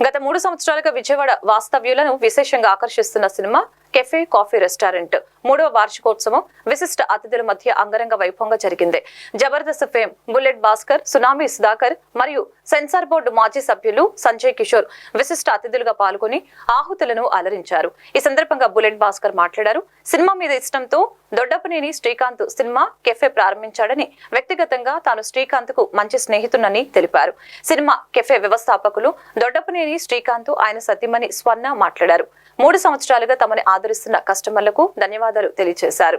గత మూడు సంవత్సరాలుగా విజయవాడ వాస్తవ్యులను విశేషంగా ఆకర్షిస్తున్న సినిమా కెఫే కాఫీ రెస్టారెంట్. మూడవ వార్షికోత్సవం విశిష్ట అతిథుల మధ్య అంగరంగ వైభవంగా జరిగింది. Jabardasth fame bullet Bhaskar tsunami Sudhakar మరియు సెన్సార్ బోర్డు మాజీ సభ్యులు సంజయ్ కిషోర్ విశిష్ట అతిథులుగా పాల్గొని ఆహుతులను అలరించారు. ఈ సందర్భంగా బుల్లెట్ భాస్కర్ మాట్లాడారు. సినిమా మీద ఇష్టంతో దొడ్డపనేని శ్రీకాంత్ సినిమా కెఫే ప్రారంభించాడని వ్యక్తిగతంగా తాను శ్రీకాంత్కు మంచి స్నేహితునని తెలిపారు. సినిమా కెఫే వ్యవస్థాపకులు దొడ్డపనేని శ్రీకాంత్ ఆయన సతీమణి స్వర్ణ మాట్లాడారు. మూడు సంవత్సరాలుగా తమని ఆదరిస్తున్న కస్టమర్లకు ధన్యవాదాలు తెలియజేశారు.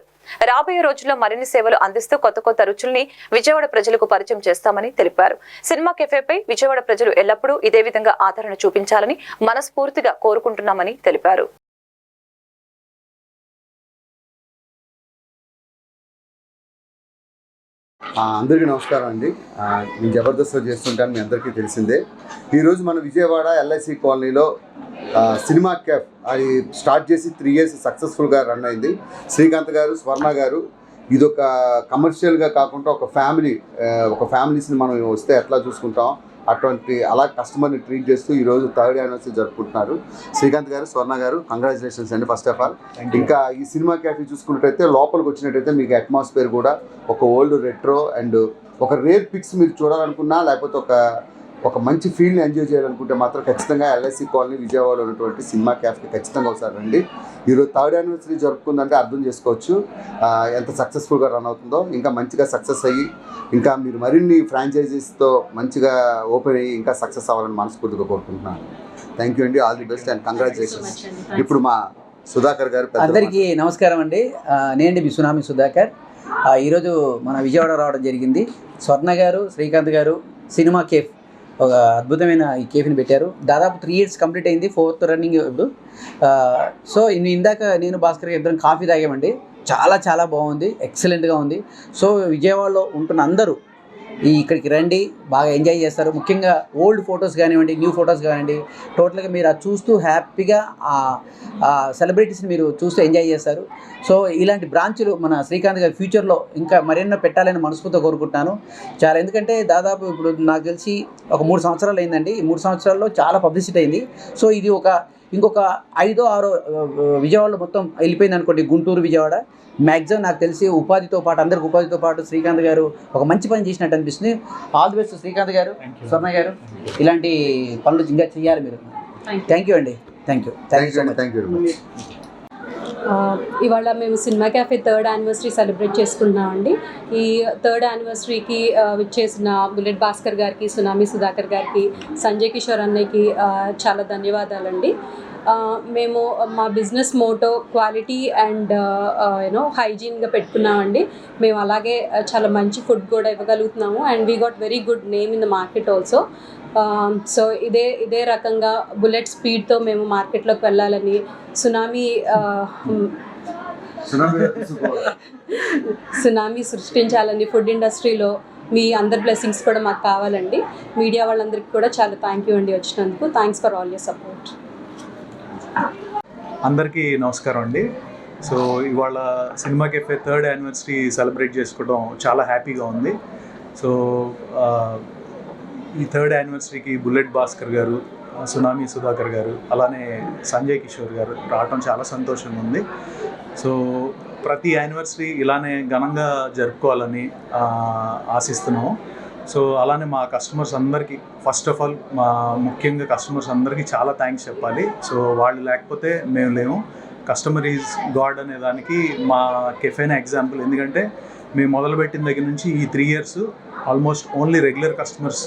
రాబోయే రోజుల్లో మరిన్ని సేవలు అందిస్తూ కొత్త కొత్త రుచుల్ని విజయవాడ ప్రజలకు పరిచయం చేస్తామని తెలిపారు. సినిమా కెఫేపై విజయవాడ ప్రజలు ఎల్లప్పుడూ ఇదే విధంగా ఆదరణ చూపించాలని మనస్ఫూర్తిగా కోరుకుంటున్నామని తెలిపారు. అందరికీ నమస్కారం అండి. నేను జబర్దస్త్లో చేస్తుంటాను మీ అందరికీ తెలిసిందే. ఈరోజు మన విజయవాడ ఎల్ఐసి కాలనీలో సినిమా క్యాఫ్ అది స్టార్ట్ చేసి త్రీ ఇయర్స్ సక్సెస్ఫుల్గా రన్ అయింది. శ్రీకాంత్ గారు స్వర్ణ గారు ఇది ఒక కమర్షియల్గా కాకుండా ఒక ఫ్యామిలీ ఒక ఫ్యామిలీస్ని మనం వస్తే ఎట్లా చూసుకుంటాం? అటువంటి అలా కస్టమర్ని ట్రీట్ చేస్తూ ఈరోజు థర్డ్ యానివర్సరీ జరుపుకుంటున్నారు. శ్రీకాంత్ గారు స్వర్ణ గారు కంగ్రాచులేషన్స్ అండి ఫస్ట్ ఆఫ్ ఆల్ ఇంకా ఈ సినిమా క్యాఫే చూసుకున్నట్టయితే లోపలికి వచ్చినట్టయితే మీకు అట్మాస్ఫియర్ కూడా ఒక ఓల్డ్ రెట్రో అండ్ ఒక రేర్ పిక్స్ మీరు చూడాలనుకున్నా లేకపోతే ఒక ఒక మంచి ఫీల్ని ఎంజాయ్ చేయాలనుకుంటే మాత్రం ఖచ్చితంగా ఎల్ఐసి కాలనీ విజయవాడలో ఉన్నటువంటి సినిమా క్యాఫ్కి ఖచ్చితంగా ఒకసారి రండి. ఈరోజు థర్డ్ యానివర్సరీ జరుపుకుందంటే అర్థం చేసుకోవచ్చు. ఎంత సక్సెస్ఫుల్గా రన్ అవుతుందో ఇంకా మంచిగా సక్సెస్ అయ్యి ఇంకా మీరు మరిన్ని ఫ్రాంచైజీస్తో మంచిగా ఓపెన్ అయ్యి ఇంకా సక్సెస్ అవ్వాలని మనస్ఫూర్తిగా కోరుకుంటున్నాను. థ్యాంక్ యూ అండి. All the best and. Congratulations ఇప్పుడు మా సుధాకర్ గారు పెద్ద అందరికీ నమస్కారం అండి. నేనండి మీ సునామీ సుధాకర్. ఈరోజు మన విజయవాడ రావడం జరిగింది. స్వర్ణ గారు శ్రీకాంత్ గారు సినిమా కేఫ్ ఒక అద్భుతమైన ఈ కేఫ్ని పెట్టారు. దాదాపు త్రీ ఇయర్స్ కంప్లీట్ అయింది ఫోర్త్ రన్నింగ్ ఇప్పుడు. సో ఇన్ని ఇందాక నేను భాస్కర్ ఇద్దరం కాఫీ తాగామండి. చాలా చాలా బాగుంది ఎక్సలెంట్గా ఉంది. సో విజయవాడలో ఉంటున్న అందరూ ఈ ఇక్కడికి రండి బాగా ఎంజాయ్ చేస్తారు. ముఖ్యంగా ఓల్డ్ ఫొటోస్ కానివ్వండి న్యూ ఫొటోస్ కానివ్వండి టోటల్గా మీరు అది చూస్తూ హ్యాపీగా ఆ సెలబ్రిటీస్ని మీరు చూస్తూ ఎంజాయ్ చేస్తారు. సో ఇలాంటి బ్రాంచులు మన శ్రీకాంత్ గారి ఫ్యూచర్లో ఇంకా మరెన్నో పెట్టాలని మనస్ఫూర్తిగా కోరుకుంటున్నాను. చాలా ఎందుకంటే దాదాపు ఇప్పుడు నాకు తెలిసి ఒక మూడు సంవత్సరాలు అయిందండి. ఈ మూడు సంవత్సరాల్లో చాలా పబ్లిసిటీ అయింది. సో ఇది ఒక ఇంకొక ఐదో ఆరో విజయవాడలో మొత్తం వెళ్ళిపోయింది అనుకోండి. గుంటూరు విజయవాడ. మ్యాక్సిమం నాకు తెలిసి ఉపాధితో పాటు అందరికి ఉపాధితో పాటు శ్రీకాంత్ గారు ఒక మంచి పని చేసినట్టు అనిపిస్తుంది. ఆల్ ది బెస్ట్ శ్రీకాంత్ గారు స్వర్ణ గారు. ఇలాంటి పనులు ఇంకా చేయాలి మీరు. థ్యాంక్ యూ అండి. Thank you thank you thank you very much ఆ, ఇవాళ మేము cinema cafe third anniversary celebrate చేసుకుంటున్నామండి ఈ థర్డ్ యానివర్సరీకి విచ్చేసిన బుల్లెట్ భాస్కర్ గారికి సునామీ సుధాకర్ గారికి సంజయ్ కిషోర్ అన్నయ్యకి చాలా ధన్యవాదాలండి. మేము మా business motto quality and you know హైజీన్గా పెట్టుకున్నామండి మేము అలాగే చాలా మంచి ఫుడ్ కూడా ఇవ్వగలుగుతున్నాము. And we got very good name in the market also so ఇదే ఇదే రకంగా బుల్లెట్ స్పీడ్తో మేము మార్కెట్లోకి వెళ్ళాలని సునామీ సునామీ సృష్టించాలని ఫుడ్ ఇండస్ట్రీలో మీ అందరి బ్లెస్సింగ్స్ కూడా మాకు కావాలండి. మీడియా వాళ్ళందరికీ కూడా చాలా థ్యాంక్ యూ అండి వచ్చినందుకు. Thanks for all yer support. అందరికీ నమస్కారం అండి. సో ఇవాళ cinema cafe third anniversary celebrate చేసుకోవడం చాలా హ్యాపీగా ఉంది. సో ఈ థర్డ్ యానివర్సరీకి బుల్లెట్ భాస్కర్ గారు సునామీ సుధాకర్ గారు అలానే సంజయ్ కిషోర్ గారు రావటం చాలా సంతోషంగా ఉంది. సో ప్రతి యానివర్సరీ ఇలానే ఘనంగా జరుపుకోవాలని ఆశిస్తున్నాము. సో అలానే మా కస్టమర్స్ అందరికీ ఫస్ట్ ఆఫ్ ఆల్ మా ముఖ్యంగా కస్టమర్స్ అందరికీ చాలా థ్యాంక్స్ చెప్పాలి. సో వాళ్ళు లేకపోతే మేము లేము. కస్టమర్ ఈజ్ గాడ్ అనే దానికి మా కెఫేనే ఎగ్జాంపుల్. ఎందుకంటే మేము మొదలుపెట్టిన దగ్గర నుంచి ఈ three years almost only regular customers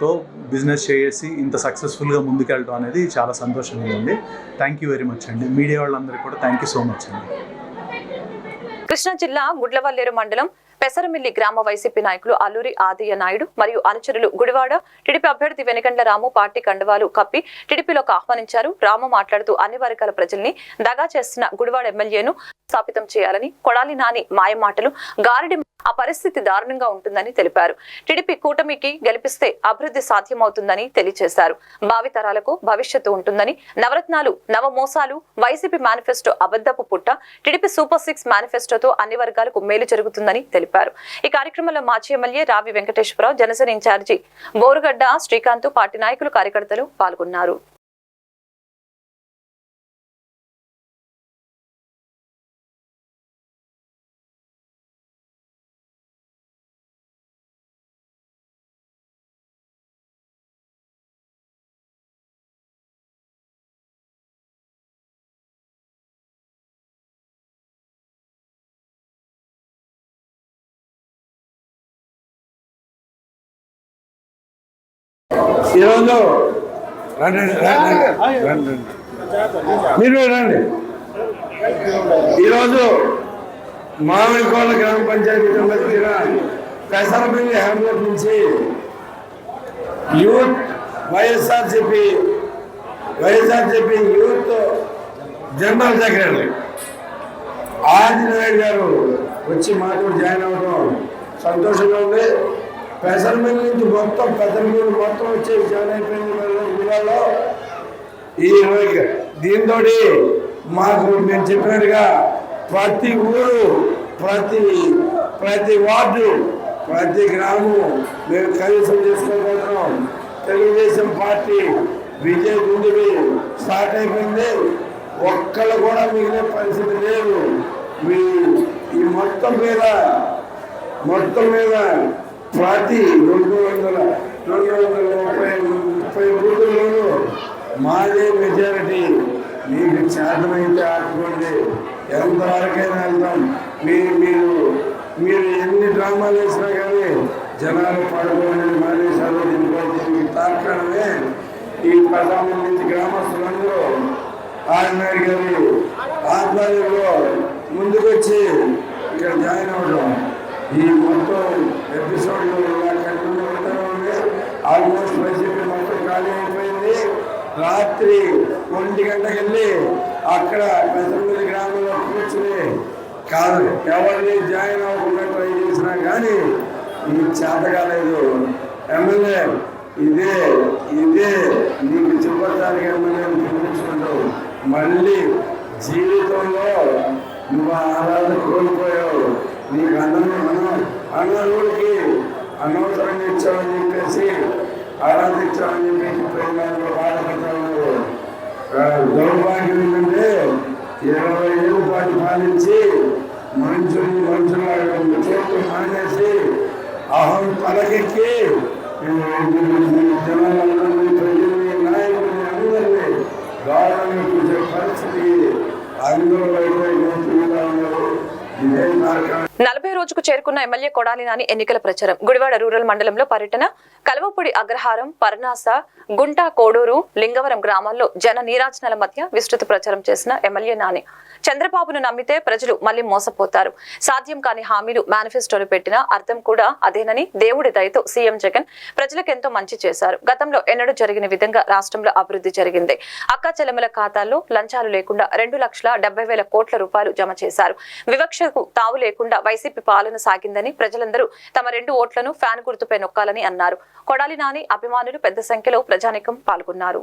తో బిజినెస్ చేసి ఇంత సక్సెస్ఫుల్గా ముందుకెళ్ళడం అనేది చాలా సంతోషంగా ఉంది. థ్యాంక్ యూ వెరీ మచ్ అండి. మీడియా వాళ్ళందరికీ కూడా థ్యాంక్ యూ సో మచ్ అండి. కృష్ణా జిల్లా గుడ్లవల్లేరు మండలం పెసరమిల్లి గ్రామ వైసీపీ నాయకులు అల్లూరి ఆదియ నాయుడు మరియు అనుచరులు గుడివాడ టీడీపీ అభ్యర్థి వెనకండ్ల రాము పార్టీ కండువాలు కప్పి టీడీపీలోకి ఆహ్వానించారు. రాము మాట్లాడుతూ అన్ని వర్గాల ప్రజల్ని దగా చేస్తున్న గుడివాడ ఎమ్మెల్యేను స్థాపితం చేయాలని కొడాలి నాని మాయమాటలు గారిడి ఆ పరిస్థితి దారుణంగా ఉంటుందని తెలిపారు. టీడీపీ కూటమికి గెలిపిస్తే అభివృద్ధి సాధ్యమవుతుందని తెలియజేశారు. భావితరాలకు భవిష్యత్తు ఉంటుందని నవరత్నాలు నవమోసాలు వైసీపీ మేనిఫెస్టో అబద్ధపు పుట్ట టీడీపీ సూపర్ సిక్స్ మేనిఫెస్టోతో అన్ని వర్గాలకు మేలు జరుగుతుందని తెలిపారు. తెలిపారు. ఈ కార్యక్రమంలో మాజీ MLA Ravi Venkateswararao Janasena incharge Borugadda Srikanth party నాయకులు కార్యకర్తలు పాల్గొన్నారు. ఈరోజు రండి, రండి, రండి. మీరు రండి ఈరోజు మామిడికోళ్ళ గ్రామ పంచాయతీ సంబంధించిన పెసరపల్లి హ్యామ్లెట్ నుంచి youth YSRCP YSRCP youth general secretary Anjaneyudu garu వచ్చి మాతో జాయిన్ అవ్వడం సంతోషంగా ఉంది పెసరమిల్ నుంచి మొత్తం పెసరమిల్ మొత్తం వచ్చి జాయిన్ అయిపోయింది జిల్లాలో. ఈ రోజు దీంతో మాకు నేను చెప్పినట్టుగా ప్రతి ఊరు ప్రతి ప్రతి వార్డు ప్రతి గ్రామం మేము కనీసం చేసుకోబోతున్నాం తెలుగుదేశం పార్టీ విజయ్ గుండీ స్టార్ట్ అయిపోయింది. ఒక్కళ్ళు కూడా మిగిలే పరిస్థితి లేదు. మీ ఈ మొత్తం మీద మొత్తం మీద ప్రతి రెండు వందల రెండు వందల ముప్పై ముప్పై బూతుల్లోనూ మాదే మెజారిటీ. మీకు చేతనైతే ఆడుకోండి. ఎంతవరకైనా వెళ్దాం. మీరు మీరు మీరు ఎన్ని డ్రామాలు వేసినా కానీ జనాలు పడుకోవాలని మానేశారు దీనికి తాత్కాలమే ఈ పదహారు నుంచి గ్రామస్తులందరూ ఆంజనేయుడు గారి ఆధ్వర్యంలో ముందుకొచ్చి ఇక్కడ జాయిన్ అవ్వడం. ఈ మొత్తం ఎపిసోడ్ కంటిన్యూ అవుతూనే ఉంది. ఆల్మోస్ట్ వైసీపీ మొత్తం ఖాళీ అయిపోయింది. రాత్రి ఒంటి గంటకి వెళ్ళి అక్కడ పెద్దపల్లి గ్రామంలో కూర్చుని కాదు ఎవరిని జాయిన్ అవ్వకుండా ట్రై చేసినా కానీ ఈ చేత కాలేదు ఎమ్మెల్యే ఇదే ఇదే నీకు చెప్పడానికి ఎమ్మెల్యే పిలిపించుకుంటావు మళ్ళీ జీవితంలో నువ్వు ఆరాధన కోల్పోయావు. నీకు అన్నం అన్నం అన్నోడికి అనవసరంగా ఇచ్చావని చెప్పేసి ఆరాధించామని చెప్పేసి ప్రేమలో బాధపడతాము దౌర్భాగ్యం ఏంటంటే ఇరవై ఏళ్ళ పాటు పాలించి మనుషుల్ని మనుషులాగా చేతులు మానేసి అహం పలకెక్కి జనాలందరినీ ప్రజల్ని నాయకుల్ని అందరినీ గౌరవం చూసే పరిస్థితి అందరూ వైపు ఉన్నారు ఇదే మార్గం నలభై రోజుకు చేరుకున్న ఎమ్మెల్యే కొడాలి నాని ఎన్నికల ప్రచారం. గుడివాడ రూరల్ మండలంలో పర్యటన. కలవపూడి అగ్రహారం పర్నాస గుంట కోడూరు లింగవరం గ్రామాల్లో జన నీరాజనాల మధ్య విస్తృత ప్రచారం చేసిన ఎమ్మెల్యే నాని. చంద్రబాబును నమ్మితే ప్రజలు మళ్ళీ మోసపోతారు. సాధ్యం కాని హామీలు మేనిఫెస్టోలో పెట్టిన అర్థం కూడా అదేనని దేవుడి దయతో సీఎం జగన్ ప్రజలకు ఎంతో మంచి చేశారు. గతంలో ఎన్నడూ జరిగిన విధంగా రాష్ట్రంలో అభివృద్ధి జరిగింది. అక్కా చెలమల ఖాతాల్లో లంచాలు లేకుండా రెండు లక్షల డెబ్బై వేల కోట్ల రూపాయలు జమ చేశారు. వివక్షకు తావు లేకుండా వైసీపీ పాలన సాగిందని ప్రజలందరూ తమ రెండు ఓట్లను ఫ్యాన్ గుర్తుపై నొక్కాలని అన్నారు. కొడాలి నాని అభిమానులు పెద్ద సంఖ్యలో ప్రజానికం పాల్గొన్నారు.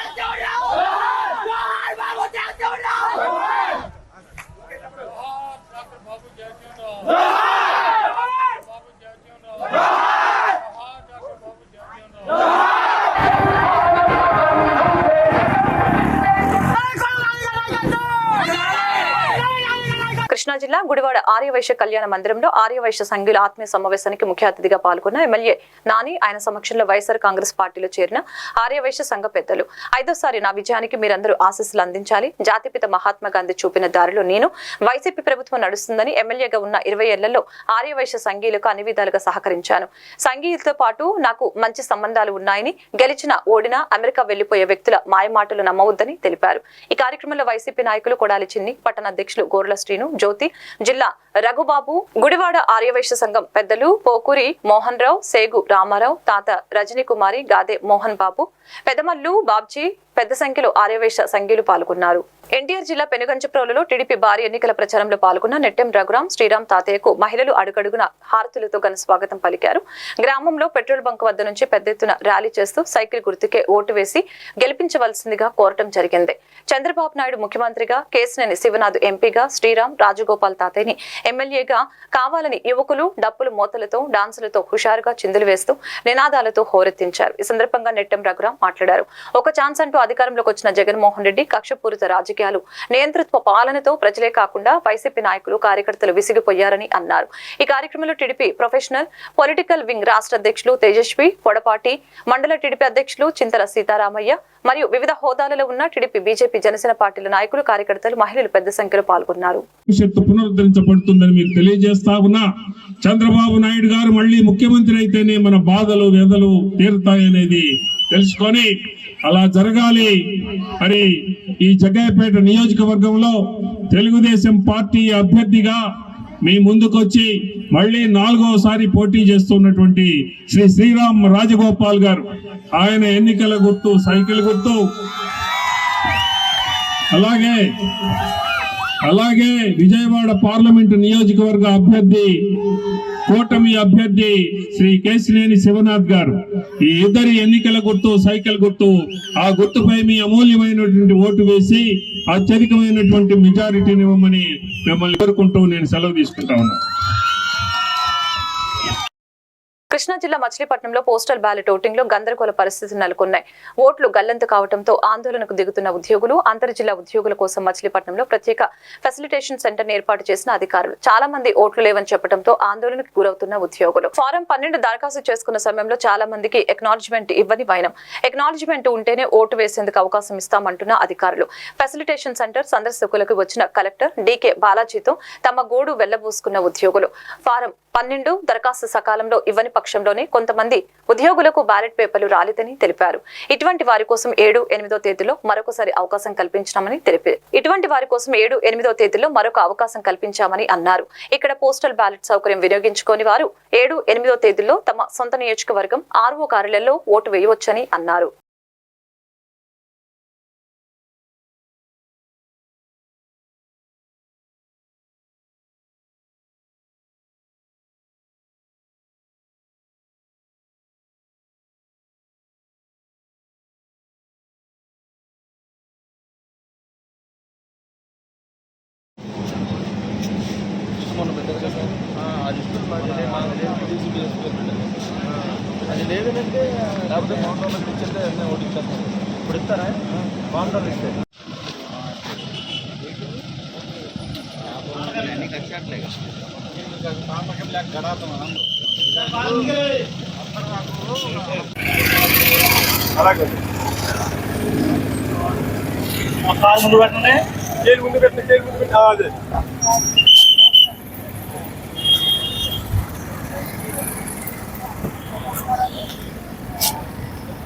కృష్ణా జిల్లా గుడివాడ ఆర్యవైశ్య కళ్యాణ మందిరంలో ఆర్యవైశ్య సంఘుల ఆత్మీయ సమావేశానికి ముఖ్య అతిథిగా పాల్గొన్న ఎమ్మెల్యే నాని ఆయన సమక్షంలో వైఎస్ఆర్ కాంగ్రెస్ పార్టీలో చేరిన ఆర్యవైశ్య సంఘ పెద్దలు. ఐదోసారి నా విజయానికి మీరందరూ ఆశీస్సులు అందించాలి. జాతిపిత మహాత్మా గాంధీ చూపిన దారిలో నేను వైసీపీ ప్రభుత్వం నడుస్తుందని ఎమ్మెల్యేగా ఉన్న ఇరవై ఏళ్ళలో ఆర్యవైశ్య సంఘీయులకు అన్ని విధాలుగా సహకరించాను. సంఘీయులతో పాటు నాకు మంచి సంబంధాలు ఉన్నాయని గెలిచిన ఓడినా అమెరికా వెళ్ళిపోయే వ్యక్తుల మాయమాటలు నమ్మవద్దని తెలిపారు. ఈ కార్యక్రమంలో వైసీపీ నాయకులు కొడాలి చిన్ని పట్టణ అధ్యక్షులు గోర్ల శ్రీను జ్యోతి జిల్లా రఘుబాబు గుడివాడ ఆర్యవైశ్య సంఘం పెద్దలు పోకూరి మోహన్ రావు సేగు రామారావు తాత రజనీ కుమారి గాదే మోహన్ బాబు పెదమల్లు బాబ్జీ పెద్ద సంఖ్యలో ఆర్యవేశ సంఘీయులు పాల్గొన్నారు. ఎన్టీఆర్ జిల్లా పెనుగంచప్రోలులో టీడీపీ భారీ ఎన్నికల ప్రచారంలో పాల్గొన్న నెట్టెం రఘురాం శ్రీరామ్ తాతయ్యకు మహిళలు అడుగడుగున హారతులతో ఘన స్వాగతం పలికారు. గ్రామంలో పెట్రోల్ బంక్ వద్ద నుంచి పెద్ద ఎత్తున ర్యాలీ చేస్తూ సైకిల్ గుర్తుకే ఓటు వేసి గెలిపించవలసిందిగా కోరటం జరిగింది. చంద్రబాబు నాయుడు ముఖ్యమంత్రిగా కేసినేని శివనాథ్ ఎంపీగా శ్రీరామ్ రాజగోపాల్ తాతయ్యని ఎమ్మెల్యేగా కావాలని యువకులు డప్పులు మోతలతో డాన్సులతో హుషారుగా చిందులు వేస్తూ నినాదాలతో హోరెత్తించారు. ఈ సందర్భంగా నెట్టెం రఘురాం మాట్లాడారు. ఒక ఛాన్స్ అంటూ అధికారంలోకి వచ్చిన జగన్మోహన్ రెడ్డి కక్షపూరిత రాజకీయాలు నియంతృత్వ పాలనతో ప్రజలే కాకుండా వైసీపీ నాయకులు కార్యకర్తలు విసిగిపోయారని అన్నారు. ఈ కార్యక్రమంలో టీడీపీ ప్రొఫెషనల్ పొలిటికల్ వింగ్ రాష్ట్ర అధ్యక్షులు తేజస్వి పొడపాటి మండల టీడీపీ అధ్యక్షులు చింతల సీతారామయ్య మరియు వివిధ హోదాలలో ఉన్న టీడీపీ బీజేపీ జనసేన పార్టీల నాయకులు కార్యకర్తలు మహిళలు పెద్ద సంఖ్యలో పాల్గొన్నారు. పునరుద్ధరించబడుతుందని మీకు తెలియజేస్తా ఉన్నా చంద్రబాబు నాయుడు గారు మళ్ళీ ముఖ్యమంత్రి అయితేనే మన బాధలు వ్యధలు తీరుతాయనేది తెలుసుకొని అలా జరగాలి. మరి ఈ జగ్గయ్యపేట నియోజకవర్గంలో తెలుగుదేశం పార్టీ అభ్యర్థిగా మీ ముందుకొచ్చి మళ్ళీ నాలుగోసారి పోటీ చేస్తున్నటువంటి శ్రీ శ్రీరామ్ రాజగోపాల్ గారు. ఆయన ఎన్నికల గుర్తు సైకిల్ గుర్తు. అలాగే అలాగే విజయవాడ పార్లమెంటు నియోజకవర్గ అభ్యర్థి కూటమి అభ్యర్థి శ్రీ కేశినేని శివనాథ్ గారు. ఈ ఇద్దరి ఎన్నికల గుర్తు సైకిల్ గుర్తు ఆ గుర్తుపై మీ అమూల్యమైనటువంటి ఓటు వేసి అత్యధికమైనటువంటి మెజారిటీని ఇవ్వమని మిమ్మల్ని కోరుకుంటూ నేను సెలవు తీసుకుంటా ఉన్నాను. కృష్ణా జిల్లా మచిలీపట్నంలో పోస్టల్ బ్యాలెట్ ఓటింగ్లో గందరగోళ పరిస్థితులు నెలకొన్నాయి. ఓట్లు గల్లంతు కావడంతో ఆందోళనకు దిగుతున్న ఉద్యోగులు అంతర్ జిల్లా ఉద్యోగుల కోసం మచిలీపట్నంలో ప్రత్యేక ఫెసిలిటేషన్ సెంటర్ ఏర్పాటు చేసిన అధికారులు. చాలా మంది ఓట్లు లేవని చెప్పడంతో ఆందోళనకు గురవుతున్న ఉద్యోగులు. ఫారం పన్నెండు దరఖాస్తు చేసుకున్న సమయంలో చాలా మందికి ఎక్నాలజ్మెంట్ ఇవ్వని వైనం. ఎక్నాలజ్మెంట్ ఉంటేనే ఓటు వేసేందుకు అవకాశం ఇస్తామంటున్న అధికారులు. ఫెసిలిటేషన్ సెంటర్ సందర్శకులకు వచ్చిన కలెక్టర్ డీకే బాలాజీతో తమ గోడు వెళ్ళబూసుకున్న ఉద్యోగులు. ఫారం పన్నెండు దరఖాస్తు సకాలంలో ఇవ్వని పక్షంలోనే కొంతమంది ఉద్యోగులకు బ్యాలెట్ పేపర్లు రాలేదని తెలిపారు. ఇటువంటి వారి కోసం ఏడు ఎనిమిదో తేదీలో మరొకసారి అవకాశం కల్పించామని తెలిపారు ఇటువంటి వారి కోసం ఏడు ఎనిమిదో తేదీలో మరొక అవకాశం కల్పించామని అన్నారు. ఇక్కడ పోస్టల్ బ్యాలెట్ సౌకర్యం వినియోగించుకోని వారు ఏడు ఎనిమిదో తేదీలో తమ సొంత నియోజకవర్గం ఆర్ఓ కార్యాలయంలో ఓటు వేయవచ్చని అన్నారు. అది లేదంటే లేకపోతే బాగుండాలి ఇచ్చేస్తే ఓటు ఇచ్చేస్తాను ఇప్పుడు ఇస్తారా? బాగుండాలి ఇస్తే. అలాగే. కాలు ముందు పెట్టండి. చేరు ముందు పెట్టండి చేరు ముందు పెట్టండి.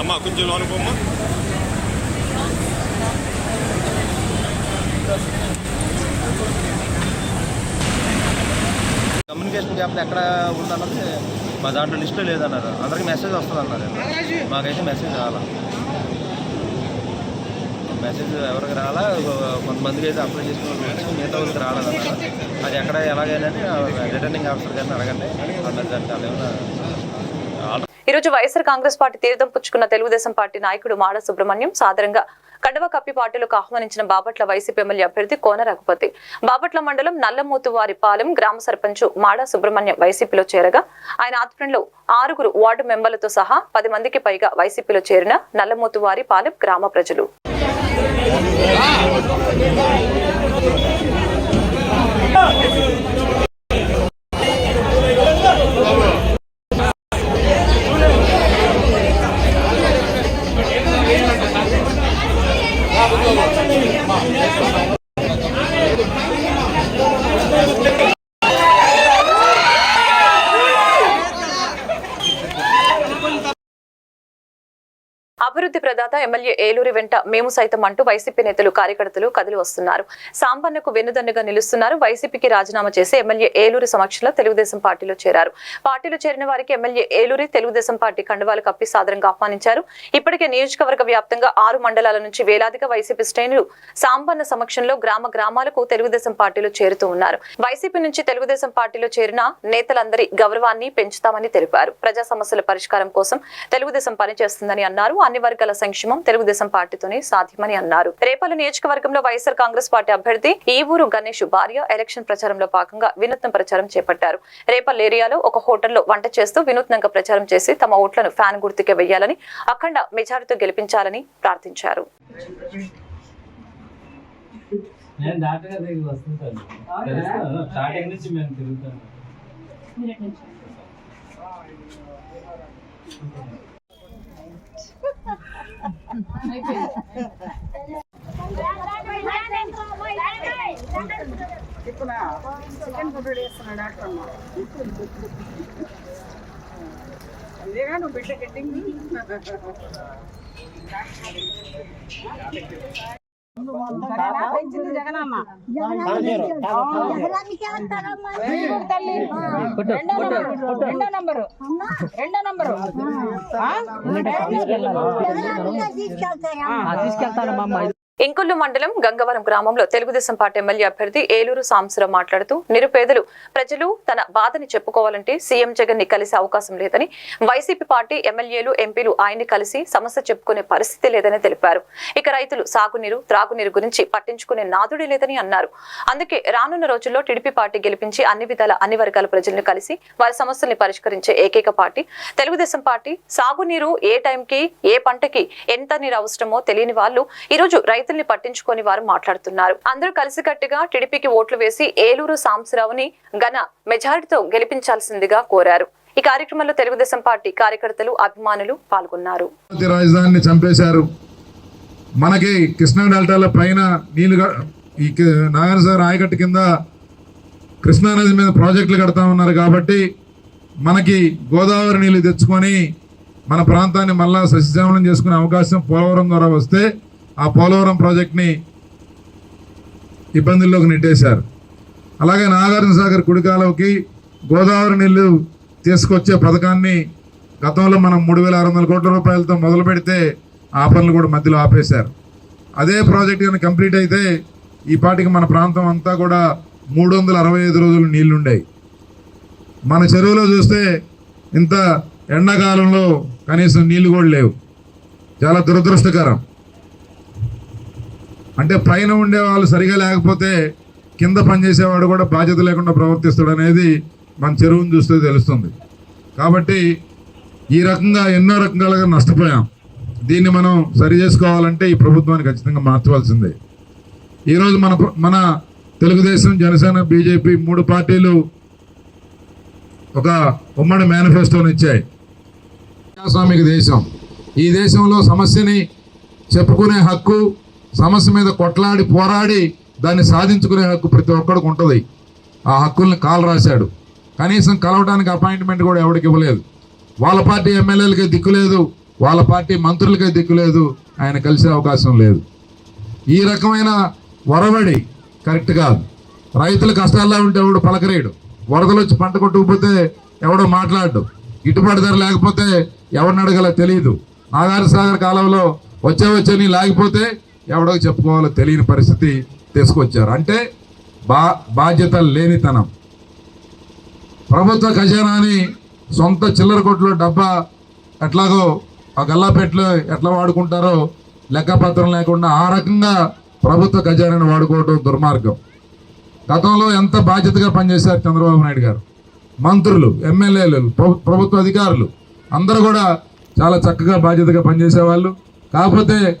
అమ్మా కొంచెం లోనుకోమ్మా కమ్యూనికేషన్ గ్యాప్ ఎక్కడ ఉందన్నది మా దాంట్లో లిస్ట్లో లేదన్నారు. అందరికి మెసేజ్ వస్తుంది అన్నారు మాకైతే మెసేజ్ రాలా. మెసేజ్ ఎవరికి రాలా? కొంతమందికి అయితే అప్లై చేసుకున్న మిగతా వాళ్ళకి రాలేదన్నారు అది ఎక్కడ ఎలాగైనా రిటర్నింగ్ ఆఫీసర్ గారిని అడగండి. అన్నది దానికి ఈ రోజు వైఎస్ఆర్ కాంగ్రెస్ పార్టీ తీర్థం పుచ్చుకున్న తెలుగుదేశం పార్టీ నాయకుడు మాడ సుబ్రహ్మణ్యం సాధారణంగా కండవ కప్పి పార్టీలకు ఆహ్వానించిన బాపట్ల వైసీపీ ఎమ్మెల్యే అభ్యర్థి కోన రఘుపతి. బాపట్ల మండలం నల్లమూతువారిపాలెం గ్రామ సర్పంచ్ మాడ సుబ్రహ్మణ్యం వైసీపీలో చేరగా ఆయన ఆధ్వర్యంలో ఆరుగురు వార్డు మెంబర్లతో సహా పది మందికి పైగా వైసీపీలో చేరిన నల్లమూతువారిపాలెం గ్రామ ప్రజలు. Bravo. అభివృద్ధి ప్రదాత ఎమ్మెల్యే ఏలూరి వెంట మేము సైతం అంటూ వైసీపీ నేతలు కార్యకర్తలు కదిలి వస్తున్నారు. సాంబన్నకు వెన్నుదన్నుగా నిలుస్తున్నారు. వైసీపీకి రాజీనామా చేసి ఎమ్మెల్యే ఏలూరి సమక్షంలో తెలుగుదేశం పార్టీలో చేరారు. పార్టీలో చేరిన వారికి ఎమ్మెల్యే ఏలూరి తెలుగుదేశం పార్టీ కండువాలు కప్పి సాదరంగా ఆహ్వానించారు. ఇప్పటికే నియోజకవర్గ వ్యాప్తంగా ఆరు మండలాల నుంచి వేలాదిగా వైసీపీ శ్రేణులు సాంబన్న సమక్షంలో గ్రామ గ్రామాలకు తెలుగుదేశం పార్టీలో చేరుతూ ఉన్నారు. వైసీపీ నుంచి తెలుగుదేశం పార్టీలో చేరిన నేతలందరి గౌరవాన్ని పెంచుతామని తెలిపారు. ప్రజా సమస్యల పరిష్కారం కోసం తెలుగుదేశం పనిచేస్తుందని అన్నారు. అన్ని వర్గాల సంక్షేమం తెలుగుదేశం పార్టీతోనే సాధ్యమని అన్నారు. రేపల్లి నియోజకవర్గంలో వైఎస్ఆర్ కాంగ్రెస్ పార్టీ అభ్యర్థి ఈ ఊరు గణేష్ భార్య ఎలక్షన్ ప్రచారంలో భాగంగా వినూత్న ప్రచారం చేపట్టారు. రేపల్ ఏరియాలో ఒక హోటల్లో వంట చేస్తూ వినూత్నంగా ప్రచారం చేసి తమ ఓట్లను ఫ్యాన్ గుర్తుకే వెయ్యాలని అఖండ మెజారిటీతో గెలిపించాలని ప్రార్థించారు. నేను డాక్టర్ గారి దగ్గరికి వస్తుంటాను. స్టార్టింగ్ నుంచి మేము తిరుగుతాను ఇప్పుడు చికెన్ పొట్టడు వేస్తున్నా డాక్టర్ అమ్మ. బిడ్డ కట్టింగ్ రెండో నంబరు రెండో నంబరు తీసుకెళ్తాను ఇంకొల్లు మండలం గంగవరం గ్రామంలో తెలుగుదేశం పార్టీ ఎమ్మెల్యే అభ్యర్థి ఏలూరు సాంబశివరావు మాట్లాడుతూ నిరుపేదలు ప్రజలు తన బాధని చెప్పుకోవాలంటే సీఎం జగన్ని కలిసే అవకాశం లేదని వైసీపీ పార్టీ ఎమ్మెల్యేలు ఎంపీలు ఆయన్ని కలిసి సమస్య చెప్పుకునే పరిస్థితి లేదని తెలిపారు. ఇక రైతులు సాగునీరు త్రాగునీరు గురించి పట్టించుకునే నాదుడే లేదని అన్నారు. అందుకే రానున్న రోజుల్లో టీడీపీ పార్టీ గెలిపించి అన్ని విధాల అన్ని వర్గాల ప్రజలను కలిసి వారి సమస్యల్ని పరిష్కరించే ఏకైక పార్టీ. తెలుగుదేశం పార్టీ సాగునీరు ఏ టైంకి ఏ పంటకి ఎంత నీరు అవసరమో తెలియని వాళ్ళు ఈ రోజు రైతుల్ని పట్టించుకొని వారు మాట్లాడుతున్నారు. అందరూ కలిసికట్టుగా టీడీపీకి ఓట్లు వేసి ఏలూరు సాంబశివరావుని ఘన మెజారిటీతో గెలిపించాల్సిందిగా కోరారు. ఈ కార్యక్రమంలో తెలుగుదేశం పార్టీ కార్యకర్తలు అభిమానులు పాల్గొన్నారు. అమరావతి రాజధానిని చంపేశారు. మనకి కృష్ణా డెల్టాల పైన నీళ్ళు ఈ నాగార్జున ఆయకట్టు కింద కృష్ణానది మీద ప్రాజెక్టులు కడతా ఉన్నారు కాబట్టి మనకి గోదావరి నీళ్ళు తెచ్చుకొని మన ప్రాంతాన్ని మళ్ళా సస్యశ్యామలం చేసుకునే అవకాశం పోలవరం ద్వారా వస్తే ఆ పోలవరం ప్రాజెక్ట్ని ఇబ్బందుల్లోకి నెట్టేశారు. అలాగే నాగార్జున సాగర్ కుడికాలవకి గోదావరి నీళ్ళు తీసుకొచ్చే పథకాన్ని గతంలో మనం మూడు వేల ఆరు వందల కోట్ల రూపాయలతో మొదలు పెడితే ఆ పనులు కూడా మధ్యలో ఆపేశారు. అదే ప్రాజెక్ట్ కనుక కంప్లీట్ అయితే ఈ పాటికి మన ప్రాంతం అంతా కూడా మూడు వందల అరవై ఐదు రోజులు నీళ్ళుండేవి. మన చెరువులో చూస్తే ఇంత ఎండాకాలంలో కనీసం నీళ్ళు కూడా లేవు. చాలా దురదృష్టకరం. అంటే పైన ఉండే వాళ్ళు సరిగా లేకపోతే కింద పనిచేసేవాడు కూడా బాధ్యత లేకుండా ప్రవర్తిస్తాడు అనేది మన చెరువును చూస్తే తెలుస్తుంది. కాబట్టి ఈ రకంగా ఎన్నో రకాలుగా నష్టపోయాం. దీన్ని మనం సరి చేసుకోవాలంటే ఈ ప్రభుత్వాన్ని ఖచ్చితంగా మార్చవలసిందే. ఈరోజు మన మన తెలుగుదేశం జనసేన బీజేపీ మూడు పార్టీలు ఒక ఉమ్మడి మేనిఫెస్టోని ఇచ్చాయి. ప్రజాస్వామిక దేశం. ఈ దేశంలో సమస్యని చెప్పుకునే హక్కు సమస్య మీద కొట్లాడి పోరాడి దాన్ని సాధించుకునే హక్కు ప్రతి ఒక్కడికి ఉంటుంది. ఆ హక్కుల్ని కాలు రాశాడు కనీసం కలవడానికి అపాయింట్మెంట్ కూడా ఎవరికి ఇవ్వలేదు. వాళ్ళ పార్టీ ఎమ్మెల్యేలకే దిక్కు లేదు వాళ్ళ పార్టీ మంత్రులకే దిక్కు లేదు ఆయన కలిసే అవకాశం లేదు. ఈ రకమైన వరవడి కరెక్ట్ కాదు. రైతులు కష్టాల్లో ఉంటే ఎవడు పలకరేయడు వరదలు వచ్చి పంట కొట్టుకుపోతే ఎవడో మాట్లాడు. గిట్టుబాటు ధర లేకపోతే ఎవరిని అడగల తెలియదు నాగార్జున సాగర్ కాలంలో వచ్చే వచ్చే నీ లాగిపోతే ఎవడో చెప్పుకోవాలో తెలియని పరిస్థితి తీసుకొచ్చారు. అంటే బా బాధ్యత లేనితనం. ప్రభుత్వ ఖజానాని సొంత చిల్లర కొట్లో డబ్బా ఎట్లాగో ఆ గల్లాపెట్లో ఎట్లా వాడుకుంటారో లెక్కపత్రం లేకుండా ఆ రకంగా ప్రభుత్వ ఖజానాని వాడుకోవడం దుర్మార్గం. గతంలో ఎంత బాధ్యతగా పనిచేశారు చంద్రబాబు నాయుడు గారు? మంత్రులు ఎమ్మెల్యేలు ప్రభుత్వ అధికారులు. అందరూ కూడా చాలా చక్కగా బాధ్యతగా పనిచేసేవాళ్ళు. కాకపోతే